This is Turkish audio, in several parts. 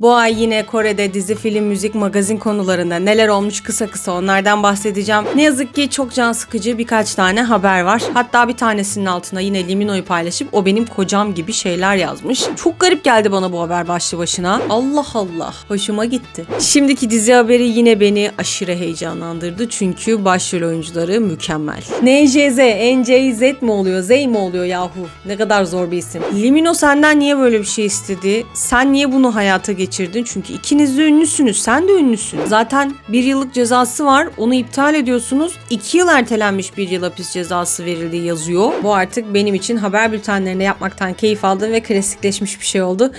Bu ay yine Kore'de dizi, film, müzik, magazin konularında neler olmuş kısa kısa onlardan bahsedeceğim. Ne yazık ki çok can sıkıcı birkaç tane haber var. Hatta bir tanesinin altına yine Limino'yu paylaşıp o benim kocam gibi şeyler yazmış. Çok garip geldi bana bu haber başlı başına. Allah Allah. Hoşuma gitti. Şimdiki dizi haberi yine beni aşırı heyecanlandırdı. Çünkü başrol oyuncuları mükemmel. NJZ, NJZ mi oluyor? Z mi oluyor yahu? Ne kadar zor bir isim. Limino senden niye böyle bir şey istedi? Sen niye bunu hayata geçirdin? Çünkü ikiniz de ünlüsünüz. Sen de ünlüsün. Zaten bir yıllık cezası var. Onu iptal ediyorsunuz. İki yıl ertelenmiş bir yıl hapis cezası verildiği yazıyor. Bu artık benim için haber bültenlerinde yapmaktan keyif aldığım ve klasikleşmiş bir şey oldu.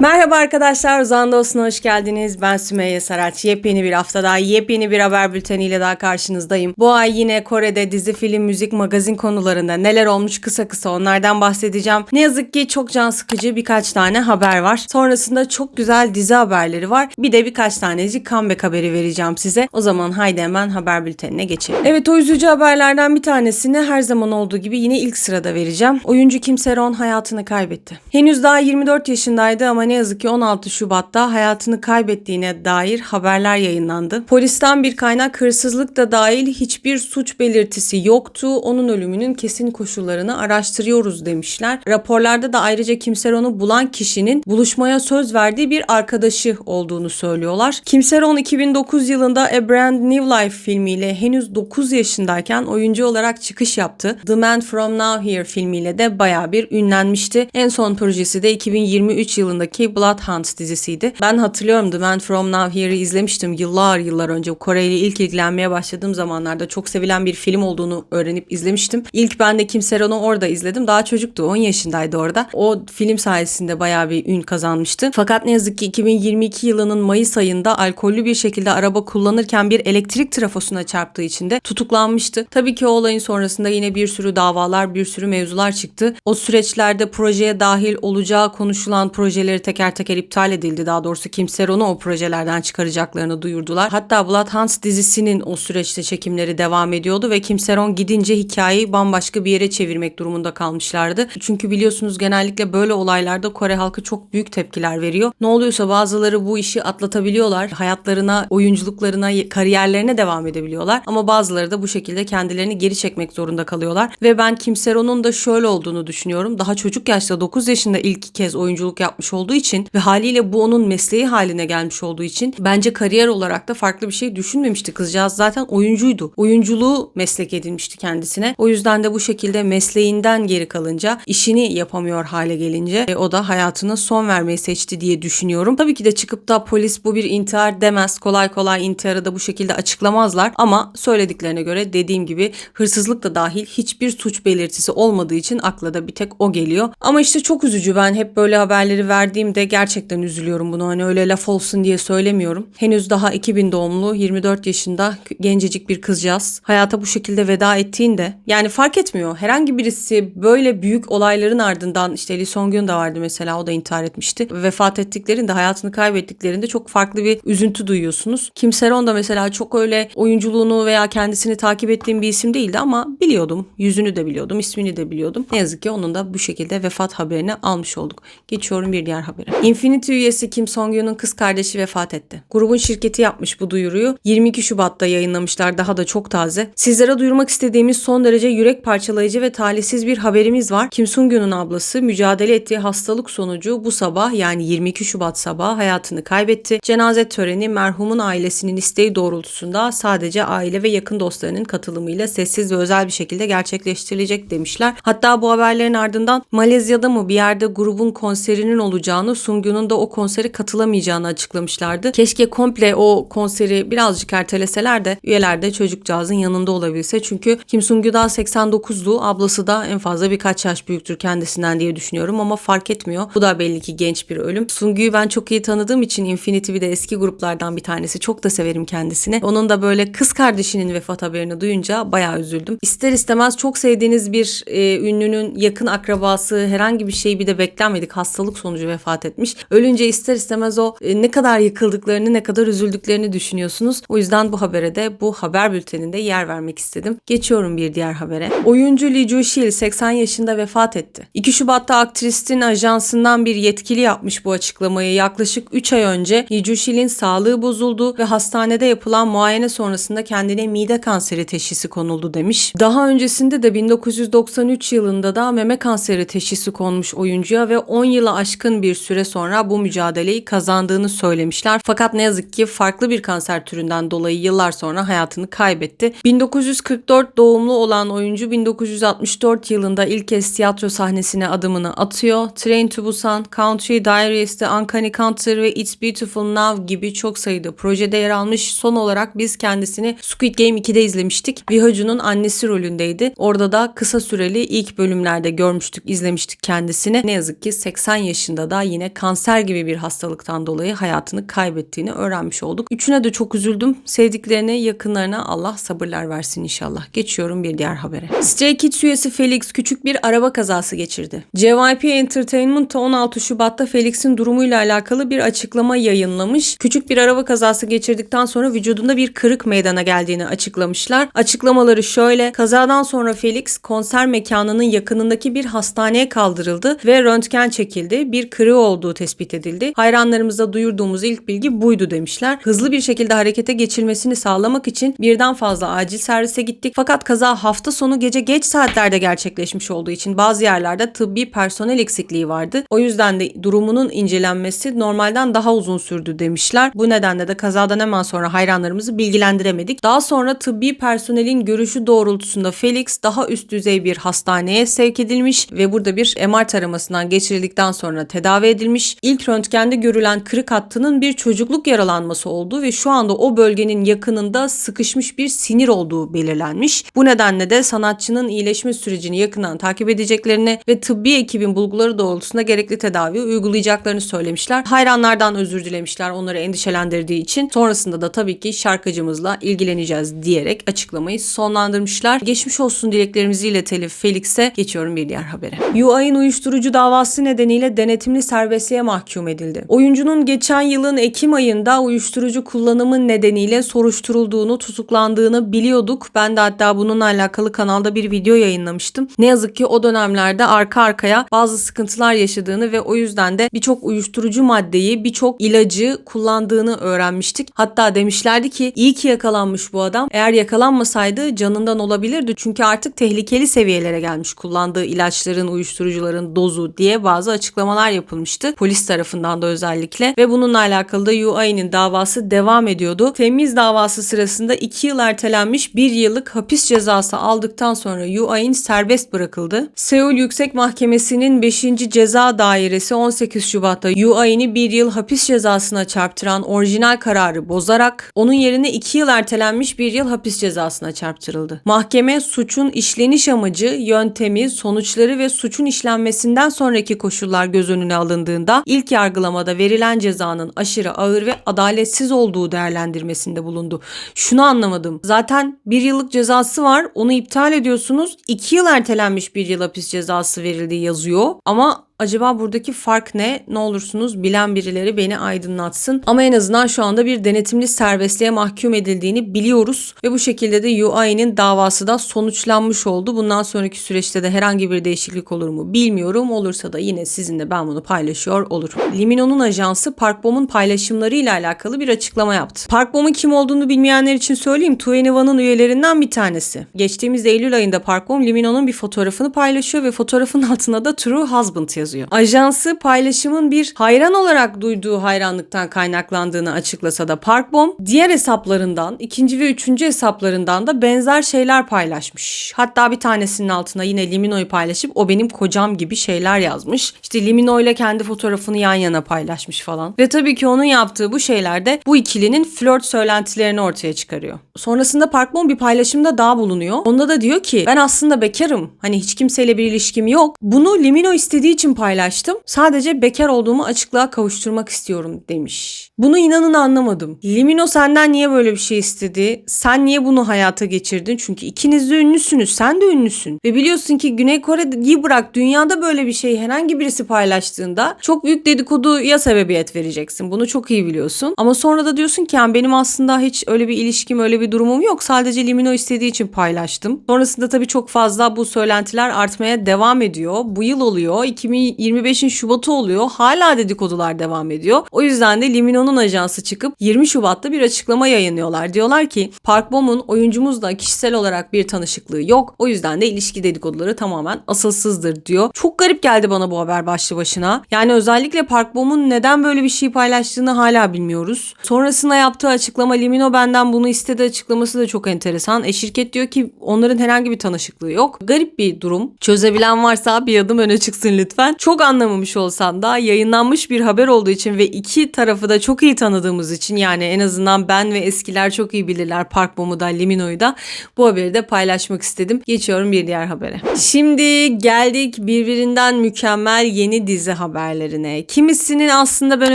Merhaba arkadaşlar, Uzan Dostuna hoş geldiniz. Ben Sümeyye Saraç. Yepyeni bir hafta daha, yepyeni bir haber bülteniyle daha karşınızdayım. Bu ay yine Kore'de dizi, film, müzik, magazin konularında neler olmuş kısa kısa onlardan bahsedeceğim. Ne yazık ki çok can sıkıcı birkaç tane haber var. Sonrasında çok güzel dizi haberleri var. Bir de birkaç tanecik comeback haberi vereceğim size. O zaman haydi hemen haber bültenine geçelim. Evet o üzücü haberlerden bir tanesini her zaman olduğu gibi yine ilk sırada vereceğim. Oyuncu Kim Seron hayatını kaybetti. Henüz daha 24 yaşındaydı ama ne yazık ki 16 Şubat'ta hayatını kaybettiğine dair haberler yayınlandı. Polisten bir kaynak hırsızlık da dahil hiçbir suç belirtisi yoktu. Onun ölümünün kesin koşullarını araştırıyoruz demişler. Raporlarda da ayrıca Kimseron'u bulan kişinin buluşmaya söz verdiği bir arkadaşı olduğunu söylüyorlar. Kimseron 2009 yılında A Brand New Life filmiyle henüz 9 yaşındayken oyuncu olarak çıkış yaptı. The Man From Now Here filmiyle de bayağı bir ünlenmişti. En son projesi de 2023 yılındaki Bloodhound dizisiydi. Ben hatırlıyorum The Man From Now Here'ı izlemiştim yıllar yıllar önce. Kore ile ilk ilgilenmeye başladığım zamanlarda çok sevilen bir film olduğunu öğrenip izlemiştim. İlk ben de Kim Seron'u orada izledim. Daha çocuktu 10 yaşındaydı orada. O film sayesinde bayağı bir ün kazanmıştı. Fakat ne yazık ki 2022 yılının Mayıs ayında alkollü bir şekilde araba kullanırken bir elektrik trafosuna çarptığı için de tutuklanmıştı. Tabii ki o olayın sonrasında yine bir sürü davalar, bir sürü mevzular çıktı. O süreçlerde projeye dahil olacağı konuşulan projeleri teker teker iptal edildi. Daha doğrusu Kimser onu o projelerden çıkaracaklarını duyurdular. Hatta Bloodhounds dizisinin o süreçte çekimleri devam ediyordu ve Kimseron gidince hikayeyi bambaşka bir yere çevirmek durumunda kalmışlardı. Çünkü biliyorsunuz genellikle böyle olaylarda Kore halkı çok büyük tepkiler veriyor. Ne oluyorsa bazıları bu işi atlatabiliyorlar. Hayatlarına, oyunculuklarına, kariyerlerine devam edebiliyorlar. Ama bazıları da bu şekilde kendilerini geri çekmek zorunda kalıyorlar. Ve ben Kimseron'un da şöyle olduğunu düşünüyorum. Daha çocuk yaşta 9 yaşında ilk kez oyunculuk yapmış olduğu için ve haliyle bu onun mesleği haline gelmiş olduğu için bence kariyer olarak da farklı bir şey düşünmemişti kızcağız. Zaten oyuncuydu. Oyunculuğu meslek edinmişti kendisine. O yüzden de bu şekilde mesleğinden geri kalınca, işini yapamıyor hale gelince e, o da hayatına son vermeyi seçti diye düşünüyorum. Tabii ki de çıkıp da polis bu bir intihar demez. Kolay kolay intiharı da bu şekilde açıklamazlar. Ama söylediklerine göre dediğim gibi hırsızlık da dahil hiçbir suç belirtisi olmadığı için akla da bir tek o geliyor. Ama işte çok üzücü. Ben hep böyle haberleri verdiğimde gerçekten üzülüyorum bunu. Hani öyle laf olsun diye söylemiyorum. Henüz daha 2000 doğumlu 24 yaşında gencecik bir kızcağız hayata bu şekilde veda ettiğinde yani fark etmiyor. Herhangi birisi böyle büyük olayların ardından işte Lee Song Kyun da vardı mesela o da intihar etmişti. Vefat ettiklerinde hayatını kaybettiklerinde çok farklı bir üzüntü duyuyorsunuz. Kim Seron da mesela çok öyle oyunculuğunu veya kendisini takip ettiğim bir isim değildi ama biliyordum. Yüzünü de biliyordum, ismini de biliyordum. Ne yazık ki onun da bu şekilde vefat haberini almış olduk. Geçiyorum bir diğer habere. Infinity üyesi Kim Song-yoon'un kız kardeşi vefat etti. Grubun şirketi yapmış bu duyuruyu. 22 Şubat'ta yayınlamışlar daha da çok taze. Sizlere duyurmak istediğimiz son derece yürek parçalayıcı ve talihsiz bir haberimiz var. Kim Sung-yoon'un ablası mücadele ettiği hastalık sonucu bu sabah yani 22 Şubat sabahı hayatını kaybetti. Cenaze töreni merhumun ailesinin isteği doğrultusunda sadece aile ve yakın dostlarının katılımıyla sessiz ve özel bir şekilde gerçekleştirilecek demişler. Hatta bu haberlerin ardından Malezya'da mı bir yerde grubun konserinin olacağını Sungyoon'un da o konsere katılamayacağını açıklamışlardı. Keşke komple o konseri birazcık erteleseler de üyeler de çocukcağızın yanında olabilse. Çünkü Kim Sungyu daha 89'du. Ablası da en fazla birkaç yaş büyüktür kendisinden diye düşünüyorum ama fark etmiyor. Bu da belli ki genç bir ölüm. Sungyu'yu ben çok iyi tanıdığım için Infinity bir de eski gruplardan bir tanesi. Çok da severim kendisini. Onun da böyle kız kardeşinin vefat haberini duyunca bayağı üzüldüm. İster istemez çok sevdiğiniz bir e, ünlünün yakın akrabası herhangi bir şey bir de beklenmedik hastalık sonucu vefat vefat etmiş. Ölünce ister istemez o e, ne kadar yıkıldıklarını, ne kadar üzüldüklerini düşünüyorsunuz. O yüzden bu habere de bu haber bülteninde yer vermek istedim. Geçiyorum bir diğer habere. Oyuncu Lee Joo-shil 80 yaşında vefat etti. 2 Şubat'ta aktristin ajansından bir yetkili yapmış bu açıklamayı. Yaklaşık 3 ay önce Lee Joo-shil'in sağlığı bozuldu ve hastanede yapılan muayene sonrasında kendine mide kanseri teşhisi konuldu demiş. Daha öncesinde de 1993 yılında da meme kanseri teşhisi konmuş oyuncuya ve 10 yılı aşkın bir süre sonra bu mücadeleyi kazandığını söylemişler. Fakat ne yazık ki farklı bir kanser türünden dolayı yıllar sonra hayatını kaybetti. 1944 doğumlu olan oyuncu 1964 yılında ilk kez tiyatro sahnesine adımını atıyor. Train to Busan, Country Diaries, The Uncanny Counter ve It's Beautiful Now gibi çok sayıda projede yer almış. Son olarak biz kendisini Squid Game 2'de izlemiştik. Vihoju'nun annesi rolündeydi. Orada da kısa süreli ilk bölümlerde görmüştük, izlemiştik kendisini. Ne yazık ki 80 yaşında da yine kanser gibi bir hastalıktan dolayı hayatını kaybettiğini öğrenmiş olduk. Üçüne de çok üzüldüm. Sevdiklerine, yakınlarına Allah sabırlar versin inşallah. Geçiyorum bir diğer habere. Stray Kids üyesi Felix küçük bir araba kazası geçirdi. JYP Entertainment 16 Şubat'ta Felix'in durumuyla alakalı bir açıklama yayınlamış. Küçük bir araba kazası geçirdikten sonra vücudunda bir kırık meydana geldiğini açıklamışlar. Açıklamaları şöyle. Kazadan sonra Felix konser mekanının yakınındaki bir hastaneye kaldırıldı ve röntgen çekildi. Bir kırığı olduğu tespit edildi. Hayranlarımıza duyurduğumuz ilk bilgi buydu demişler. Hızlı bir şekilde harekete geçilmesini sağlamak için birden fazla acil servise gittik. Fakat kaza hafta sonu gece geç saatlerde gerçekleşmiş olduğu için bazı yerlerde tıbbi personel eksikliği vardı. O yüzden de durumunun incelenmesi normalden daha uzun sürdü demişler. Bu nedenle de kazadan hemen sonra hayranlarımızı bilgilendiremedik. Daha sonra tıbbi personelin görüşü doğrultusunda Felix daha üst düzey bir hastaneye sevk edilmiş ve burada bir MR taramasından geçirildikten sonra tedavi edilmiş. İlk röntgende görülen kırık hattının bir çocukluk yaralanması olduğu ve şu anda o bölgenin yakınında sıkışmış bir sinir olduğu belirlenmiş. Bu nedenle de sanatçının iyileşme sürecini yakından takip edeceklerini ve tıbbi ekibin bulguları doğrultusunda gerekli tedavi uygulayacaklarını söylemişler. Hayranlardan özür dilemişler onları endişelendirdiği için. Sonrasında da tabii ki şarkıcımızla ilgileneceğiz diyerek açıklamayı sonlandırmışlar. Geçmiş olsun dileklerimizi iletelim Felix'e. Geçiyorum bir diğer habere. UI'nin uyuşturucu davası nedeniyle denetimli serbestliğe mahkum edildi. Oyuncunun geçen yılın Ekim ayında uyuşturucu kullanımı nedeniyle soruşturulduğunu, tutuklandığını biliyorduk. Ben de hatta bununla alakalı kanalda bir video yayınlamıştım. Ne yazık ki o dönemlerde arka arkaya bazı sıkıntılar yaşadığını ve o yüzden de birçok uyuşturucu maddeyi, birçok ilacı kullandığını öğrenmiştik. Hatta demişlerdi ki iyi ki yakalanmış bu adam. Eğer yakalanmasaydı canından olabilirdi. Çünkü artık tehlikeli seviyelere gelmiş kullandığı ilaçların, uyuşturucuların dozu diye bazı açıklamalar yapılmıştı. Polis tarafından da özellikle ve bununla alakalı da UAE'nin davası devam ediyordu. Temiz davası sırasında 2 yıl ertelenmiş 1 yıllık hapis cezası aldıktan sonra UAE'nin serbest bırakıldı. Seul Yüksek Mahkemesi'nin 5. Ceza Dairesi 18 Şubat'ta UAE'ni 1 yıl hapis cezasına çarptıran orijinal kararı bozarak onun yerine 2 yıl ertelenmiş 1 yıl hapis cezasına çarptırıldı. Mahkeme suçun işleniş amacı, yöntemi, sonuçları ve suçun işlenmesinden sonraki koşullar göz önüne alındığında ilk yargılamada verilen cezanın aşırı ağır ve adaletsiz olduğu değerlendirmesinde bulundu. Şunu anlamadım. Zaten bir yıllık cezası var. Onu iptal ediyorsunuz. 2 yıl ertelenmiş bir yıl hapis cezası verildiği yazıyor. Ama Acaba buradaki fark ne? Ne olursunuz bilen birileri beni aydınlatsın. Ama en azından şu anda bir denetimli serbestliğe mahkum edildiğini biliyoruz. Ve bu şekilde de UI'nin davası da sonuçlanmış oldu. Bundan sonraki süreçte de herhangi bir değişiklik olur mu bilmiyorum. Olursa da yine sizinle ben bunu paylaşıyor olurum. Limino'nun ajansı Parkbom'un paylaşımlarıyla alakalı bir açıklama yaptı. Parkbom'un kim olduğunu bilmeyenler için söyleyeyim. 2NE1'ın üyelerinden bir tanesi. Geçtiğimiz Eylül ayında Parkbom Limino'nun bir fotoğrafını paylaşıyor ve fotoğrafın altında da True Husband yazıyor yazıyor. Ajansı paylaşımın bir hayran olarak duyduğu hayranlıktan kaynaklandığını açıklasa da Parkbom diğer hesaplarından, ikinci ve üçüncü hesaplarından da benzer şeyler paylaşmış. Hatta bir tanesinin altına yine Limino'yu paylaşıp o benim kocam gibi şeyler yazmış. İşte Limino ile kendi fotoğrafını yan yana paylaşmış falan. Ve tabii ki onun yaptığı bu şeyler de bu ikilinin flört söylentilerini ortaya çıkarıyor. Sonrasında Parkbom bir paylaşımda daha bulunuyor. Onda da diyor ki ben aslında bekarım. Hani hiç kimseyle bir ilişkim yok. Bunu Limino istediği için paylaştım. Sadece bekar olduğumu açıklığa kavuşturmak istiyorum demiş. Bunu inanın anlamadım. Limino senden niye böyle bir şey istedi? Sen niye bunu hayata geçirdin? Çünkü ikiniz de ünlüsünüz. Sen de ünlüsün. Ve biliyorsun ki Güney Kore'yi bırak dünyada böyle bir şey herhangi birisi paylaştığında çok büyük dedikoduya sebebiyet vereceksin. Bunu çok iyi biliyorsun. Ama sonra da diyorsun ki yani benim aslında hiç öyle bir ilişkim öyle bir durumum yok. Sadece Limino istediği için paylaştım. Sonrasında tabii çok fazla bu söylentiler artmaya devam ediyor. Bu yıl oluyor. 2025'in Şubat'ı oluyor. Hala dedikodular devam ediyor. O yüzden de Limino'nun ajansı çıkıp 20 Şubat'ta bir açıklama yayınlıyorlar. Diyorlar ki Park Bom'un oyuncumuzla kişisel olarak bir tanışıklığı yok. O yüzden de ilişki dedikoduları tamamen asılsızdır diyor. Çok garip geldi bana bu haber başlı başına. Yani özellikle Park Bom'un neden böyle bir şey paylaştığını hala bilmiyoruz. Sonrasında yaptığı açıklama Limino benden bunu istedi açıklaması da çok enteresan. E şirket diyor ki onların herhangi bir tanışıklığı yok. Garip bir durum. Çözebilen varsa bir adım öne çıksın lütfen. Çok anlamamış olsam da yayınlanmış bir haber olduğu için ve iki tarafı da çok iyi tanıdığımız için yani en azından ben ve eskiler çok iyi bilirler Park Bom'u da Limino'yu da bu haberi de paylaşmak istedim. Geçiyorum bir diğer habere. Şimdi geldik birbirinden mükemmel yeni dizi haberlerine. Kimisinin aslında ben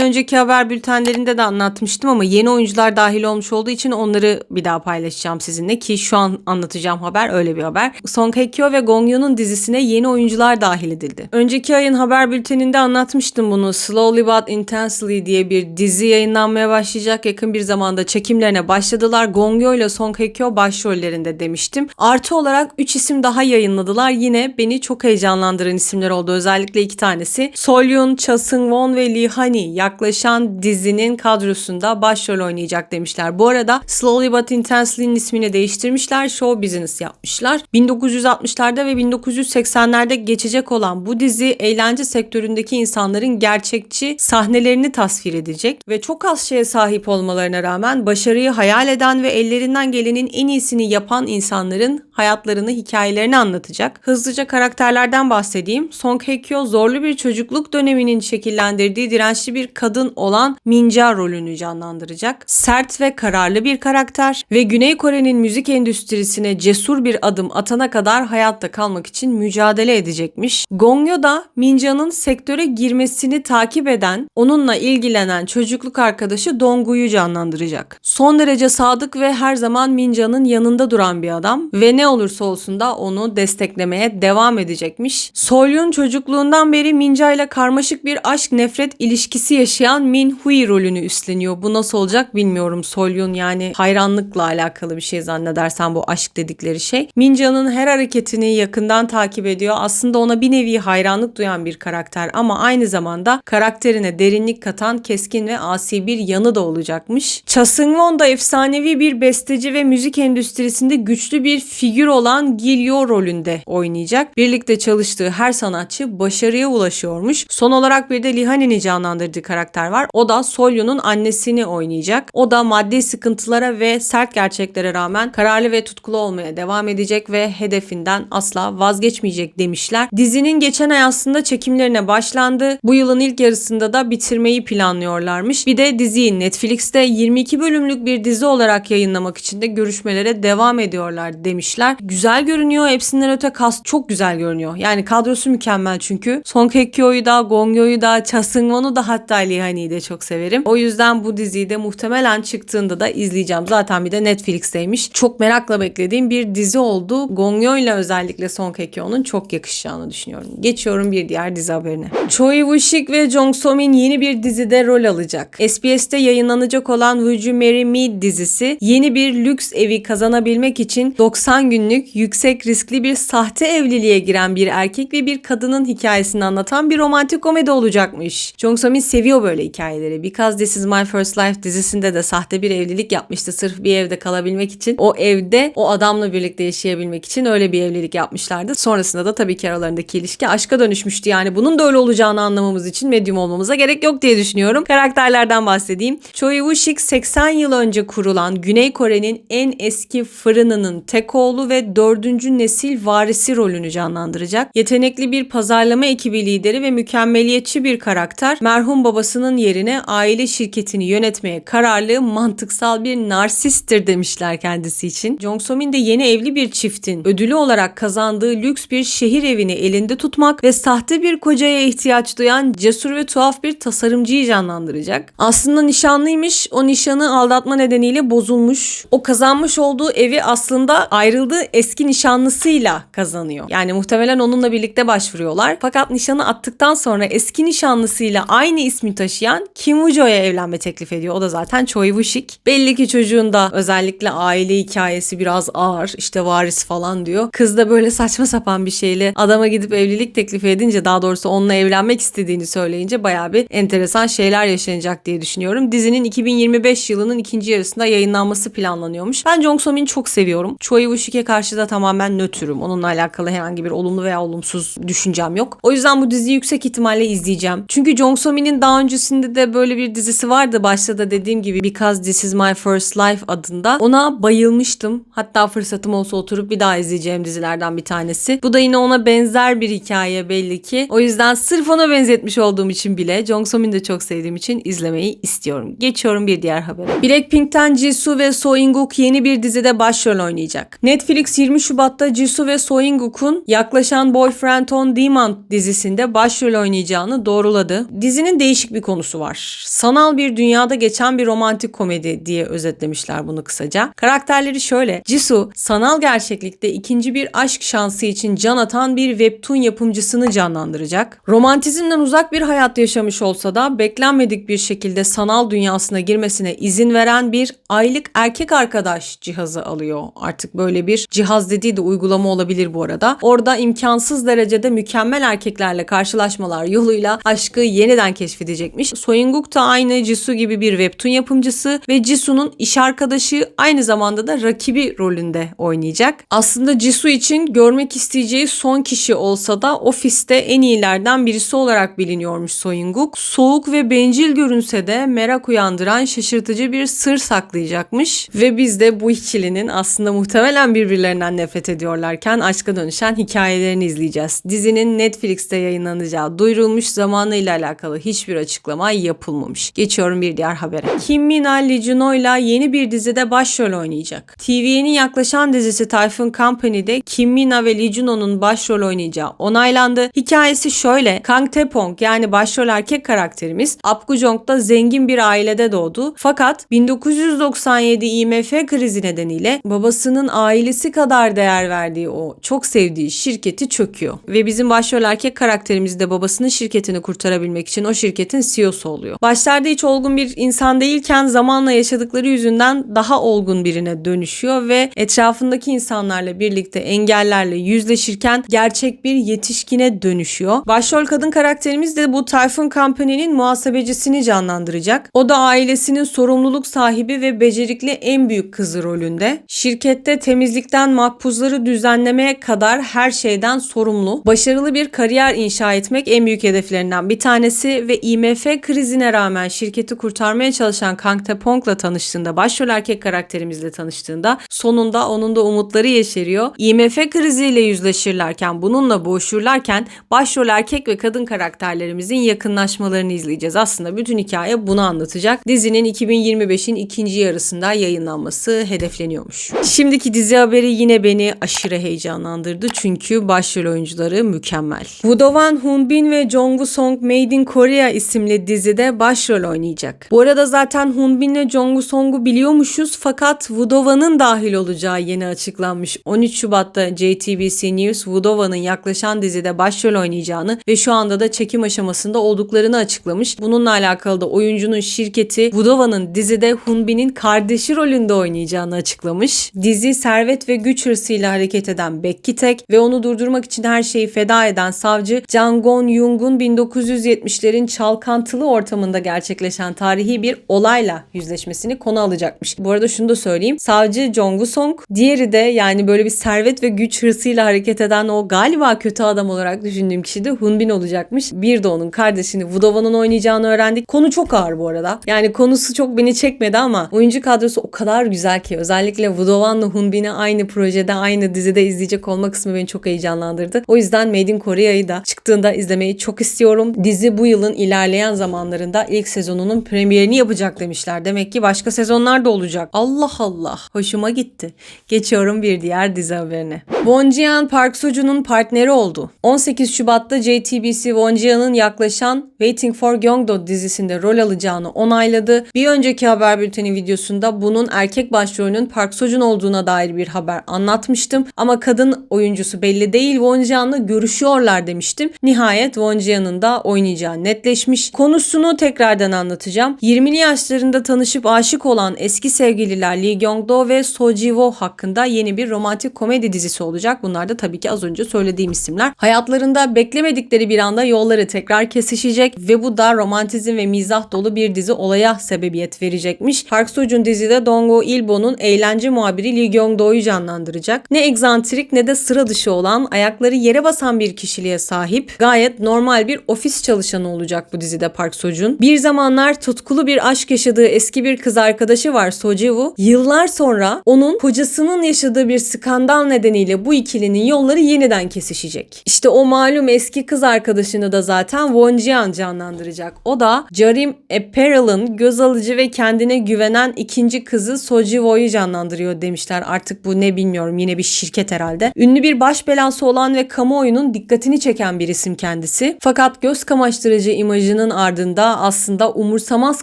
önceki haber bültenlerinde de anlatmıştım ama yeni oyuncular dahil olmuş olduğu için onları bir daha paylaşacağım sizinle ki şu an anlatacağım haber öyle bir haber. Song Hye Kyo ve Gong Yoon'un dizisine yeni oyuncular dahil edildi. Önceki ayın haber bülteninde anlatmıştım bunu. Slowly But Intensely diye bir dizi yayınlanmaya başlayacak. Yakın bir zamanda çekimlerine başladılar. Gong Yoo ile Song Hye Kyo başrollerinde demiştim. Artı olarak 3 isim daha yayınladılar. Yine beni çok heyecanlandıran isimler oldu. Özellikle iki tanesi. Solyun, Cha Seung-won ve Lee Hani yaklaşan dizinin kadrosunda başrol oynayacak demişler. Bu arada Slowly But Intensely'nin ismini değiştirmişler. Show Business yapmışlar. 1960'larda ve 1980'lerde geçecek olan bu dizi eğlence sektöründeki insanların gerçekçi sahnelerini tasvir edecek ve çok az şeye sahip olmalarına rağmen başarıyı hayal eden ve ellerinden gelenin en iyisini yapan insanların hayatlarını, hikayelerini anlatacak. Hızlıca karakterlerden bahsedeyim. Song Hye Kyo zorlu bir çocukluk döneminin şekillendirdiği dirençli bir kadın olan Minja rolünü canlandıracak. Sert ve kararlı bir karakter ve Güney Kore'nin müzik endüstrisine cesur bir adım atana kadar hayatta kalmak için mücadele edecekmiş. Gongyo da Minja'nın sektöre girmesini takip eden, onunla ilgilenen çocukluk arkadaşı Donggu'yu canlandıracak. Son derece sadık ve her zaman Minja'nın yanında duran bir adam ve ne olursa olsun da onu desteklemeye devam edecekmiş. Solyun çocukluğundan beri Minja ile karmaşık bir aşk nefret ilişkisi yaşayan Min Hui rolünü üstleniyor. Bu nasıl olacak bilmiyorum. Solyun yani hayranlıkla alakalı bir şey zannedersen bu aşk dedikleri şey. Minja'nın her hareketini yakından takip ediyor. Aslında ona bir nevi hayranlık duyan bir karakter ama aynı zamanda karakterine derinlik katan keskin ve asi bir yanı da olacakmış. Cha Seung-won da efsanevi bir besteci ve müzik endüstrisinde güçlü bir figür olan Gilyo rolünde oynayacak. Birlikte çalıştığı her sanatçı başarıya ulaşıyormuş. Son olarak bir de Lihani'ni canlandırdığı karakter var. O da Solyu'nun annesini oynayacak. O da maddi sıkıntılara ve sert gerçeklere rağmen kararlı ve tutkulu olmaya devam edecek ve hedefinden asla vazgeçmeyecek demişler. Dizinin geçen ay aslında çekimlerine başlandı. Bu yılın ilk yarısında da bitirmeyi planlıyorlarmış. Bir de diziyi Netflix'te 22 bölümlük bir dizi olarak yayınlamak için de görüşmelere devam ediyorlar demişler. Güzel görünüyor. Hepsinden öte kast çok güzel görünüyor. Yani kadrosu mükemmel çünkü. Song Hye Kyo'yu da, Gong Yo'yu da, Cha Seung-won'u da hatta Lee Hani'yi de çok severim. O yüzden bu diziyi de muhtemelen çıktığında da izleyeceğim. Zaten bir de Netflix'teymiş. Çok merakla beklediğim bir dizi oldu. Gong Yo ile özellikle Song Hye Kyo'nun çok yakışacağını düşünüyorum. Geçiyorum bir diğer dizi haberine. Choi Woo-sik ve Jong So-min yeni bir dizide rol alacak. SBS'te yayınlanacak olan Would You Marry Me dizisi yeni bir lüks evi kazanabilmek için 90 günlük yüksek riskli bir sahte evliliğe giren bir erkek ve bir kadının hikayesini anlatan bir romantik komedi olacakmış. Jong So-min seviyor böyle hikayeleri. Because This Is My First Life dizisinde de sahte bir evlilik yapmıştı sırf bir evde kalabilmek için. O evde o adamla birlikte yaşayabilmek için öyle bir evlilik yapmışlardı. Sonrasında da tabii ki aralarındaki ilişki aşka dönüşmüştü. Yani bunun da öyle olacağını anlamamız için medyum olmamıza gerek yok diye düşünüyorum. Karakterlerden bahsedeyim. Choi Woo-sik 80 yıl önce kurulan Güney Kore'nin en eski fırınının tek oğlu ve dördüncü nesil varisi rolünü canlandıracak. Yetenekli bir pazarlama ekibi lideri ve mükemmeliyetçi bir karakter. Merhum babasının yerine aile şirketini yönetmeye kararlı, mantıksal bir narsisttir demişler kendisi için. Jong So-min de yeni evli bir çiftin ödülü olarak kazandığı lüks bir şehir evini elinde tutmak ve sahte sahte bir kocaya ihtiyaç duyan cesur ve tuhaf bir tasarımcıyı canlandıracak. Aslında nişanlıymış. O nişanı aldatma nedeniyle bozulmuş. O kazanmış olduğu evi aslında ayrıldığı eski nişanlısıyla kazanıyor. Yani muhtemelen onunla birlikte başvuruyorlar. Fakat nişanı attıktan sonra eski nişanlısıyla aynı ismi taşıyan Kim Woo-jo'ya evlenme teklif ediyor. O da zaten Choi Woo-sik. Belli ki çocuğun da özellikle aile hikayesi biraz ağır. İşte varis falan diyor. Kız da böyle saçma sapan bir şeyle adama gidip evlilik teklifi edince daha doğrusu onunla evlenmek istediğini söyleyince bayağı bir enteresan şeyler yaşanacak diye düşünüyorum. Dizinin 2025 yılının ikinci yarısında yayınlanması planlanıyormuş. Ben Jong So Min'i çok seviyorum. Choi Woo-sik'e karşı da tamamen nötrüm. Onunla alakalı herhangi bir olumlu veya olumsuz düşüncem yok. O yüzden bu diziyi yüksek ihtimalle izleyeceğim. Çünkü Jong So Min'in daha öncesinde de böyle bir dizisi vardı. Başta da dediğim gibi Because This Is My First Life adında. Ona bayılmıştım. Hatta fırsatım olsa oturup bir daha izleyeceğim dizilerden bir tanesi. Bu da yine ona benzer bir hikaye belli ki. O yüzden sırf ona benzetmiş olduğum için bile Jong So Min'i de çok sevdiğim için izlemeyi istiyorum. Geçiyorum bir diğer habere. Blackpink'ten Jisoo ve So In-guk yeni bir dizide başrol oynayacak. Netflix 20 Şubat'ta Jisoo ve So In-guk'un yaklaşan Boyfriend on Demand dizisinde başrol oynayacağını doğruladı. Dizinin değişik bir konusu var. Sanal bir dünyada geçen bir romantik komedi diye özetlemişler bunu kısaca. Karakterleri şöyle. Jisoo sanal gerçeklikte ikinci bir aşk şansı için can atan bir webtoon yapımcısını canlandıracak. Romantizmden uzak bir hayat yaşamış olsa da beklenmedik bir şekilde sanal dünyasına girmesine izin veren bir aylık erkek arkadaş cihazı alıyor. Artık böyle bir cihaz dediği de uygulama olabilir bu arada. Orada imkansız derecede mükemmel erkeklerle karşılaşmalar yoluyla aşkı yeniden keşfedecekmiş. Soyunguk da aynı Jisoo gibi bir webtoon yapımcısı ve Jisoo'nun iş arkadaşı aynı zamanda da rakibi rolünde oynayacak. Aslında Jisoo için görmek isteyeceği son kişi olsa da ofiste en iyilerden birisi olarak biliniyormuş Soyunguk. Soğuk ve bencil görünse de merak uyandıran şaşırtıcı bir sır saklayacakmış ve biz de bu ikilinin aslında muhtemelen birbirlerinden nefret ediyorlarken aşka dönüşen hikayelerini izleyeceğiz. Dizinin Netflix'te yayınlanacağı duyurulmuş zamanıyla alakalı hiçbir açıklama yapılmamış. Geçiyorum bir diğer habere. Kim Mina Lee Juno ile yeni bir dizide başrol oynayacak. TV'nin yaklaşan dizisi Typhoon Company'de Kim Mina ve Lee Juno'nun başrol oynayacağı onaylandı. Hikayesi şöyle. Kang Tae-pong yani başrol erkek karakterimiz Apgujeong'da zengin bir ailede doğdu. Fakat 1997 IMF krizi nedeniyle babasının ailesi kadar değer verdiği o çok sevdiği şirketi çöküyor. Ve bizim başrol erkek karakterimiz de babasının şirketini kurtarabilmek için o şirketin CEO'su oluyor. Başlarda hiç olgun bir insan değilken zamanla yaşadıkları yüzünden daha olgun birine dönüşüyor ve etrafındaki insanlarla birlikte engellerle yüzleşirken gerçek bir yetişkine dönüşüyor. Başrol kadın karakterimiz de bu Typhoon Company'nin muhasebecisini canlandıracak. O da ailesinin sorumluluk sahibi ve becerikli en büyük kızı rolünde. Şirkette temizlikten makbuzları düzenlemeye kadar her şeyden sorumlu. Başarılı bir kariyer inşa etmek en büyük hedeflerinden bir tanesi ve IMF krizine rağmen şirketi kurtarmaya çalışan Kang Tae-pong'la tanıştığında, başrol erkek karakterimizle tanıştığında sonunda onun da umutları yeşeriyor. IMF kriziyle yüzleşirlerken, bununla boğuşurlarken başrol erkek ve kadın karakterlerimizin yakınlaşmalarını izleyeceğiz. Aslında bütün hikaye bunu anlatacak. Dizinin 2025'in ikinci yarısında yayınlanması hedefleniyormuş. Şimdiki dizi haberi yine beni aşırı heyecanlandırdı çünkü başrol oyuncuları mükemmel. Woo Do-wan, Hoon Bin ve Jong Woo-song Made in Korea isimli dizide başrol oynayacak. Bu arada zaten Hoon Bin ve Jong Woo-song'u biliyormuşuz fakat Woo Do-wan'ın dahil olacağı yeni açıklanmış. 13 Şubat'ta JTBC News Woo Do-wan'ın yaklaşan dizide başrol oynayacağını ve şu anda da çekim aşamasında olduklarını açıklamış. Bununla alakalı da oyuncunun şirketi Woo Do-wan'ın dizide Hoon Bin'in kardeşi rolünde oynayacağını açıklamış. Dizi servet ve güç hırsıyla hareket eden Becky Tek ve onu durdurmak için her şeyi feda eden savcı Jang Gon Young'un 1970'lerin çalkantılı ortamında gerçekleşen tarihi bir olayla yüzleşmesini konu alacakmış. Bu arada şunu da söyleyeyim. Savcı Jong Woo-song, diğeri de yani böyle bir servet ve güç hırsıyla hareket eden o galiba kötü adam olarak düşündüğüm kişi de Hun Bin olacakmış. Bir de onun kardeşini Wudova'nın oynayacağını öğrendik. Konu çok ağır bu arada. Yani konusu çok beni çekmedi ama oyuncu kadrosu o kadar güzel ki özellikle Wudovan'la Hun Bin'i aynı projede aynı dizide izleyecek olma kısmı beni çok heyecanlandırdı. O yüzden Made in Korea'yı da çıktığında izlemeyi çok istiyorum. Dizi bu yılın ilerleyen zamanlarında ilk sezonunun premierini yapacak demişler. Demek ki başka sezonlar da olacak. Allah Allah. Hoşuma gitti. Geçiyorum bir diğer dizi haberine. Bon Jian Park Soo Joon'un partneri oldu. 18 Şubat'ta JTBC Wonjia'nın yaklaşan Waiting for Gyeongdo dizisinde rol alacağını onayladı. Bir önceki haber bülteni videosunda bunun erkek başrolünün Park Sojun olduğuna dair bir haber anlatmıştım. Ama kadın oyuncusu belli değil. Wonjia'nla görüşüyorlar demiştim. Nihayet Wonjia'nın da oynayacağı netleşmiş. Konusunu tekrardan anlatacağım. 20'li yaşlarında tanışıp aşık olan eski sevgililer Lee Kyung-do ve So Ji-woo hakkında yeni bir romantik komedi dizisi olacak. Bunlar da tabii ki az önce söylediğim isimler. Hayatlarında beklemedikleri bir anda yolları tekrar kesişecek ve bu da romantizm ve mizah dolu bir dizi olaya sebebiyet verecekmiş. Park Seo-joon dizide Donggo Ilbo'nun eğlence muhabiri Lee Kyung-do'yu canlandıracak. Ne egzantrik ne de sıra dışı olan, ayakları yere basan bir kişiliğe sahip, gayet normal bir ofis çalışanı olacak bu dizide Park Seo-joon. Bir zamanlar tutkulu bir aşk yaşadığı eski bir kız arkadaşı var So Ji-woo. Yıllar sonra onun kocasının yaşadığı bir skandal nedeniyle bu ikilinin yolları yeniden kesişecek. İşte o malum eski kız arkadaşını da zaten Won Jian canlandıracak. O da Jarim Apparel'ın göz alıcı ve kendine güvenen ikinci kızı So Ji-woo'yu canlandırıyor demişler. Artık bu ne bilmiyorum yine bir şirket herhalde. Ünlü bir baş belası olan ve kamuoyunun dikkatini çeken bir isim kendisi. Fakat göz kamaştırıcı imajının ardında aslında umursamaz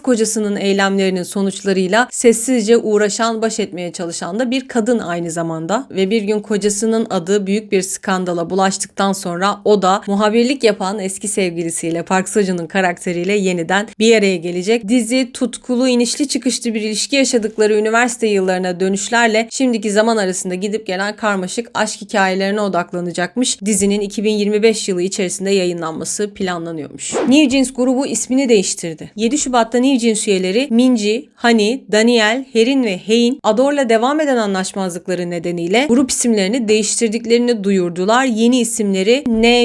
kocasının eylemlerinin sonuçlarıyla sessizce uğraşan, baş etmeye çalışan da bir kadın aynı zamanda. Ve bir gün kocasının adı büyük bir skandala bulaştıktan sonra o da muhabirlik yapan eski sevgilisiyle Park Seo-joon'un karakteriyle yeniden bir araya gelecek. Dizi tutkulu, inişli çıkışlı bir ilişki yaşadıkları üniversite yıllarına dönüşlerle şimdiki zaman arasında gidip gelen karmaşık aşk hikayelerine odaklanacakmış. Dizinin 2025 yılı içerisinde yayınlanması planlanıyormuş. New Jeans grubu ismini değiştirdi. 7 Şubat'ta New Jeans üyeleri Minji, Hani, Daniel, Herin ve Hein Ador'la devam eden anlaşmazlıkları nedeniyle grup isimlerini değiştirdiklerini duyurdular. Yeni isimleri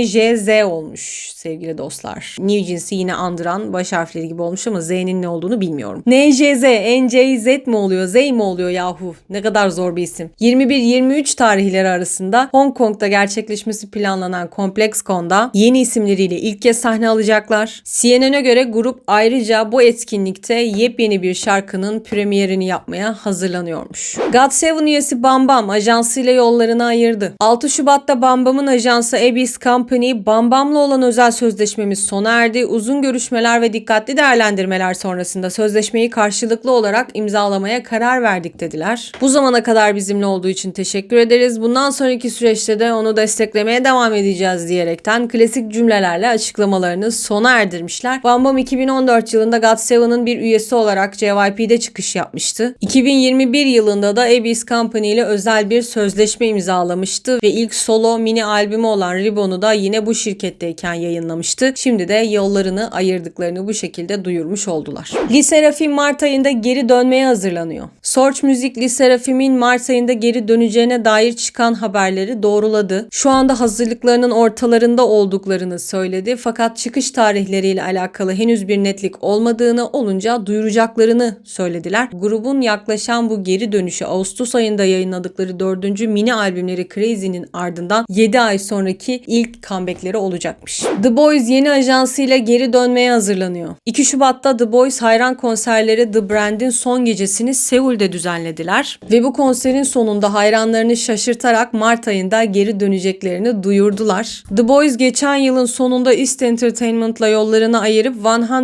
NJZ olmuş sevgili dostlar. New Jeans'i yine andıran baş harfleri gibi olmuş ama Z'nin ne olduğunu bilmiyorum. NJZ, NJZ mi oluyor, Z mi oluyor yahu? Ne kadar zor bir isim. 21-23 tarihleri arasında Hong Kong'da gerçekleşmesi planlanan ComplexCon'da yeni isimleriyle ilk kez sahne alacaklar. CNN'e göre grup ayrıca bu etkinlikte yepyeni bir şarkının premierini yapmaya hazırlanıyormuş. God7 üyesi Bam Bam ajansıyla yollarını ayırdı. 6 Şubat'ta Bam Bam'ın ajansı Abyss Company Bam Bam'la olan özel sözleşmemiz sona erdi. Uzun görüşmeler ve dikkatli değerlendirmeler sonrasında sözleşmeyi karşılıklı olarak imzalamaya karar verdik dediler. Bu zamana kadar bizimle olduğu için teşekkür ederiz. Bundan sonraki süreçte de onu desteklemeye devam edeceğiz diyerekten klasik cümlelerle açıklamalarını sona erdirmişler. Bam Bam 2014 yılında GOT7'ın bir üyesi olarak JYP'de çıkış yapmıştı. 2021 yılında da Abyss Company ile özel bir sözleşme imzalamıştı ve ilk solo mini albümü olan Ribbon'u da yine bu şirketteyken yayınlamıştı. Şimdi de yollarını ayırdıklarını bu şekilde duyurmuş oldular. Lee Serafim Mart ayında geri dönmeye hazırlanıyor. Sorch Müzik Lee Serafim'in Mart ayında geri döneceğine dair çıkan haberleri doğruladı. Şu anda hazırlıklarının ortalarında olduklarını söyledi fakat çıkış tarihleriyle alakalı henüz bir netlik olmadığını olunca duyuracaklarını söylediler. Grubun yaklaşan bu geri dönüşü Ağustos ayında yayınladıkları dördüncü mini albümleri Crazy'nin ardından 7 ay sonraki ilk comebackleri olacakmış. The Boys yeni ajansıyla geri dönmeye hazırlanıyor. 2 Şubat'ta The Boys hayran konserleri The Brand'in son gecesini Seul'de düzenlediler ve bu konserin sonunda hayranlarını şaşırtarak Mart ayında geri döneceklerini duyurdular. The Boys geçen yılın sonunda East Entertainment'la yollarını ayırıp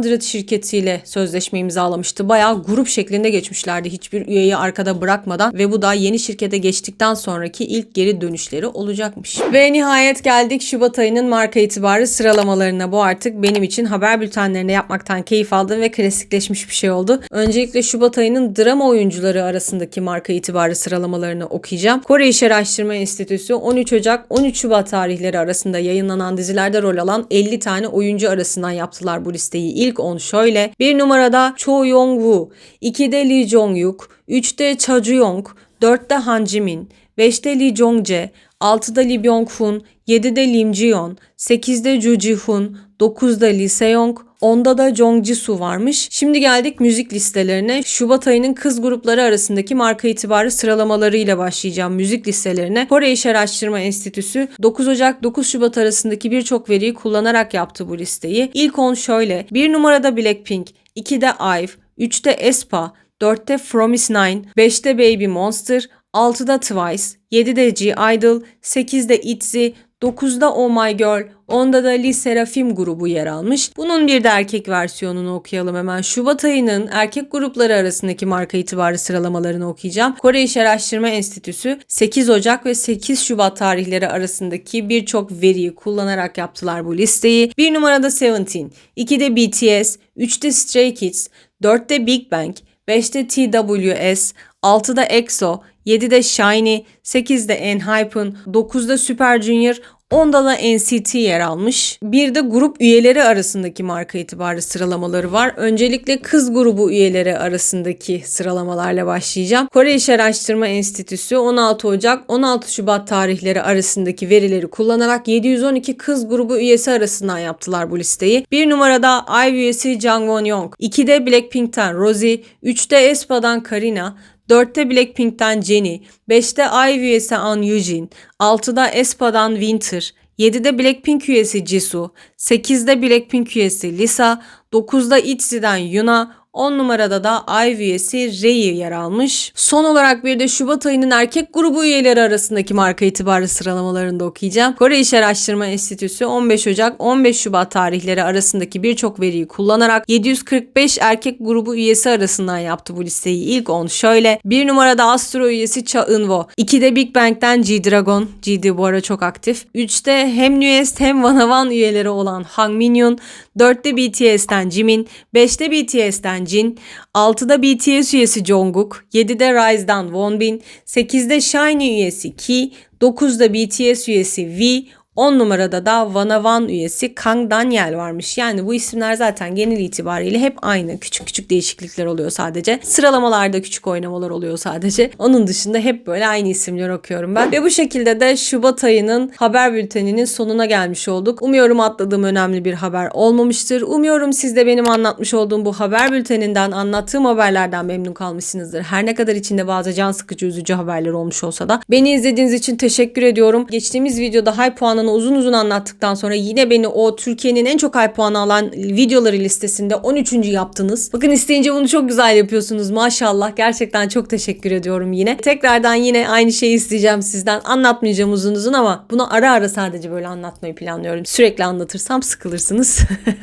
100 şirketiyle sözleşme imzalamıştı. Bayağı grup şeklinde geçmişlerdi hiçbir üyeyi arkada bırakmadan ve bu da yeni şirkete geçtikten sonraki ilk geri dönüşleri olacakmış. Ve nihayet geldik Şubat ayının marka itibarı sıralamalarına. Bu artık benim için haber bültenlerinde yapmaktan keyif aldığım ve klasikleşmiş bir şey oldu. Öncelikle Şubat ayının drama oyuncuları arasındaki marka itibarı sıralamalarını okuyacağım. Kore İş Araştırma Enstitüsü 13 Ocak 13 Şubat tarihleri arasında yayınlanan dizilerde rol alan 50 tane oyuncu arasından yaptılar bu listeyi. İlk 10 şöyle. Bir numarada Cho Yong-woo, 2'de Lee Jong-yuk, 3'te Cha Ju-yong, 4'te Han Ji-min, 5'te Lee Jong-jae, 6'da Lee Byung-hun, 7'de Lim Ji-yeon, 8'de Ju Ji-hoon, 9'da Lee Se-young, 10'da da Jong Ji-soo varmış. Şimdi geldik müzik listelerine. Şubat ayının kız grupları arasındaki marka itibarı sıralamalarıyla başlayacağım müzik listelerine. Kore İş Araştırma Enstitüsü 9 Ocak 9 Şubat arasındaki birçok veriyi kullanarak yaptı bu listeyi. İlk 10 şöyle. 1 numarada Blackpink, 2'de IVE, 3'te aespa, 4'te Fromis 9, 5'te Baby Monster, 6'da Twice, 7'de G-Idol, 8'de ITZY, 9'da Oh My Girl, 10'da da Lee Serafim grubu yer almış. Bunun bir de erkek versiyonunu okuyalım hemen. Şubat ayının erkek grupları arasındaki marka itibarı sıralamalarını okuyacağım. Kore İş Araştırma Enstitüsü 8 Ocak ve 8 Şubat tarihleri arasındaki birçok veriyi kullanarak yaptılar bu listeyi. 1 numarada Seventeen, 2'de BTS, 3'te Stray Kids, 4'te Big Bang, 5'te TWS, 6'da EXO, 7'de Shiny, 8'de Enhypen, 9'da Super Junior, 10'da da NCT yer almış. Bir de grup üyeleri arasındaki marka itibarı sıralamaları var. Öncelikle kız grubu üyeleri arasındaki sıralamalarla başlayacağım. Kore İş Araştırma Enstitüsü 16 Ocak 16 Şubat tarihleri arasındaki verileri kullanarak 712 kız grubu üyesi arasından yaptılar bu listeyi. Bir numarada IVE üyesi Jang Won Young, 2'de Blackpink'ten Rosie, 3'te aespa'dan Karina, 4'te Blackpink'ten Jennie, 5'te IVE üyesi An Yujin, 6'da aespa'dan Winter, 7'de Blackpink üyesi Jisoo, 8'de Blackpink üyesi Lisa, 9'da ITZY'den Yuna, 10 numarada da IVE üyesi Rei yer almış. Son olarak bir de Şubat ayının erkek grubu üyeleri arasındaki marka itibarı sıralamalarını da okuyacağım. Kore İş Araştırma Enstitüsü 15 Ocak 15 Şubat tarihleri arasındaki birçok veriyi kullanarak 745 erkek grubu üyesi arasından yaptı bu listeyi. İlk 10 şöyle. 1 numarada Astro üyesi Cha Eun-woo. 2'de Big Bang'den G-Dragon. GD bu ara çok aktif. 3'te hem Newest hem Vanavan üyeleri olan Hang Minhyun. 4'te BTS'ten Jimin. 5'te BTS'ten Jin. 6'da BTS üyesi Jungkook. 7'de Rise'dan Wonbin. 8'de Shiny üyesi Ki. 9'da BTS üyesi V. 10 numarada da Vanavan üyesi Kang Daniel varmış. Yani bu isimler zaten genel itibariyle hep aynı. Küçük küçük değişiklikler oluyor sadece. Sıralamalarda küçük oynamalar oluyor sadece. Onun dışında hep böyle aynı isimler okuyorum ben. Ve bu şekilde de Şubat ayının haber bülteninin sonuna gelmiş olduk. Umuyorum atladığım önemli bir haber olmamıştır. Umuyorum siz de benim anlatmış olduğum bu haber bülteninden, anlattığım haberlerden memnun kalmışsınızdır. Her ne kadar içinde bazı can sıkıcı, üzücü haberler olmuş olsa da. Beni izlediğiniz için teşekkür ediyorum. Geçtiğimiz videoda high puanını uzun uzun anlattıktan sonra yine beni o Türkiye'nin en çok high puanı alan videoları listesinde 13. yaptınız. Bakın isteyince bunu çok güzel yapıyorsunuz maşallah. Gerçekten çok teşekkür ediyorum yine. Tekrardan yine aynı şeyi isteyeceğim sizden. Anlatmayacağım uzun uzun ama bunu ara ara sadece böyle anlatmayı planlıyorum. Sürekli anlatırsam sıkılırsınız.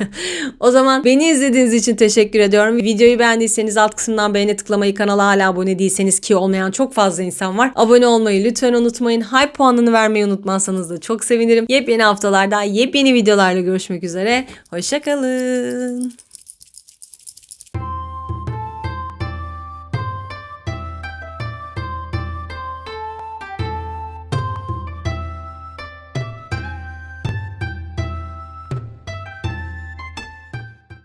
o zaman beni izlediğiniz için teşekkür ediyorum. Videoyu beğendiyseniz alt kısımdan beğeni tıklamayı, kanala hala abone değilseniz ki olmayan çok fazla insan var. Abone olmayı lütfen unutmayın. High puanını vermeyi unutmazsanız da çok sevinirim. Yepyeni haftalarda yepyeni videolarla görüşmek üzere. Hoşçakalın.